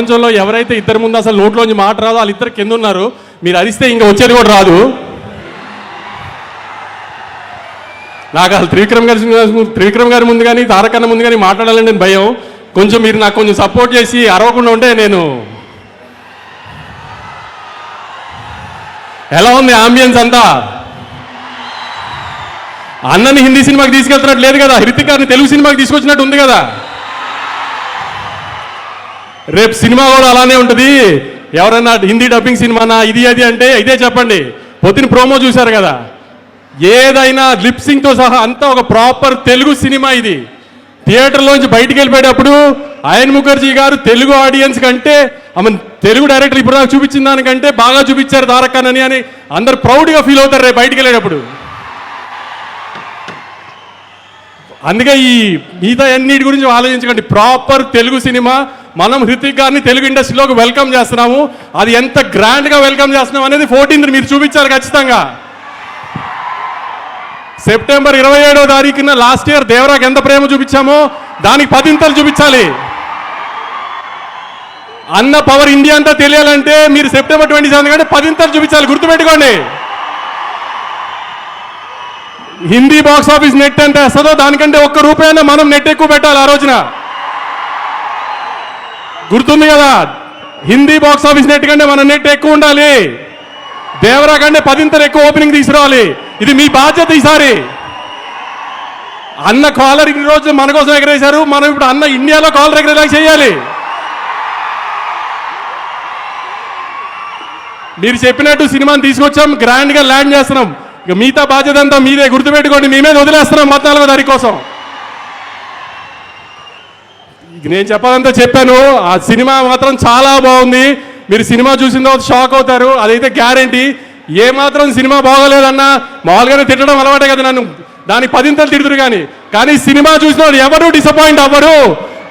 ప్రపంచంలో ఎవరైతే ఇద్దరు ముందు అసలు నోట్లోంచి మాట రాదో వాళ్ళు ఇద్దరు కింద ఉన్నారు. మీరు అరిస్తే ఇంకా వచ్చేది కూడా రాదు. నాకు అసలు త్రివిక్రమ్ గారి త్రివిక్రమ్ గారి ముందు కానీ తారకన్న ముందు కానీ మాట్లాడాలని నేను భయం. కొంచెం మీరు నాకు కొంచెం సపోర్ట్ చేసి అరవకుండా ఉంటే నేను ఎలా ఉంది ఆంబియన్స్ అంతా? అన్నని హిందీ సినిమాకి తీసుకెళ్తున్నట్టు లేదు కదా హృతిక్ గారిని తెలుగు సినిమాకి తీసుకొచ్చినట్టు ఉంది కదా. రేపు సినిమా కూడా అలానే ఉంటుంది. ఎవరన్నా హిందీ డబ్బింగ్ సినిమానా ఇది అది అంటే ఇదే చెప్పండి. పొద్దున ప్రోమో చూశారు కదా. ఏదైనా లిప్సింగ్తో సహా అంతా ఒక ప్రాపర్ తెలుగు సినిమా ఇది. థియేటర్లోంచి బయటికి వెళ్ళిపోయేటప్పుడు అయన్ ముఖర్జీ గారు తెలుగు ఆడియన్స్ కంటే ఆమె తెలుగు డైరెక్టర్ ఇప్పుడు నాకు చూపించిన దానికంటే బాగా చూపించారు తారక్ అని అని అందరు ప్రౌడ్గా ఫీల్ అవుతారు రేపు బయటికి వెళ్ళేటప్పుడు. అందుకే ఈ మిగతా అన్నిటి గురించి ఆలోచించకండి. ప్రాపర్ తెలుగు సినిమా మనం హృతిక్ గారిని తెలుగు ఇండస్ట్రీలోకి వెల్కమ్ చేస్తున్నాము. అది ఎంత గ్రాండ్గా వెల్కమ్ చేస్తున్నాం అనేది ఫోర్టీన్త్ మీరు చూపించాలి ఖచ్చితంగా. సెప్టెంబర్ ఇరవై ఏడో తారీఖున లాస్ట్ ఇయర్ దేవరాకి ఎంత ప్రేమ చూపించామో దానికి పదింతలు చూపించాలి. అన్న పవర్ ఇండియా అంతా తెలియాలంటే మీరు సెప్టెంబర్ ట్వంటీ సెవెన్ కంటే పదింతలు చూపించాలి గుర్తుపెట్టుకోండి. హిందీ బాక్స్ ఆఫీస్ నెట్ ఎంత వేస్తుందో దానికంటే ఒక్క రూపాయన మనం నెట్ ఎక్కువ పెట్టాలి ఆ రోజున. గుర్తుంది కదా? హిందీ బాక్స్ ఆఫీస్ నెట్ కంటే మన నెట్ ఎక్కువ ఉండాలి. దేవరా కంటే పదింతలు ఎక్కువ ఓపెనింగ్ తీసుకురావాలి. ఇది మీ బాధ్యత ఈసారి. అన్న కాలర్ ఇన్ని రోజులు మన కోసం ఎగరేశారు. మనం ఇప్పుడు అన్న ఇండియాలో కాలర్ ఎగరేలా చేయాలి. మీరు చెప్పినట్టు సినిమాని తీసుకొచ్చాం గ్రాండ్గా ల్యాండ్ చేస్తున్నాం. ఇక మిగతా బాధ్యత అంతా మీదే. గుర్తుపెట్టుకోండి మీ మీద వదిలేస్తున్నాం పద్నాలుగో తారీఖు కోసం. నేను చెప్పాలంతా చెప్పాను ఆ సినిమా మాత్రం చాలా బాగుంది. మీరు సినిమా చూసిన తర్వాత షాక్ అవుతారు అదైతే గ్యారంటీ. ఏ మాత్రం సినిమా బాగోలేదన్నా మామూలుగానే తిట్టడం అలవాటే కదా నన్ను. దాని పదింతలు తిడుతురు కానీ. కానీ సినిమా చూసిన వాళ్ళు ఎవరు డిసప్పాయింట్ అవ్వరు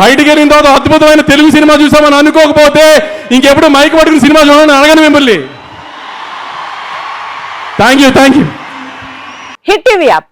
బయటికి వెళ్ళిన తర్వాత అద్భుతమైన తెలుగు సినిమా చూసామని అనుకోకపోతే ఇంకెప్పుడు మైక్ పట్టుకుని సినిమా చూడాలని అడగను మిమ్మల్ని. Thank you thank you hit TV app.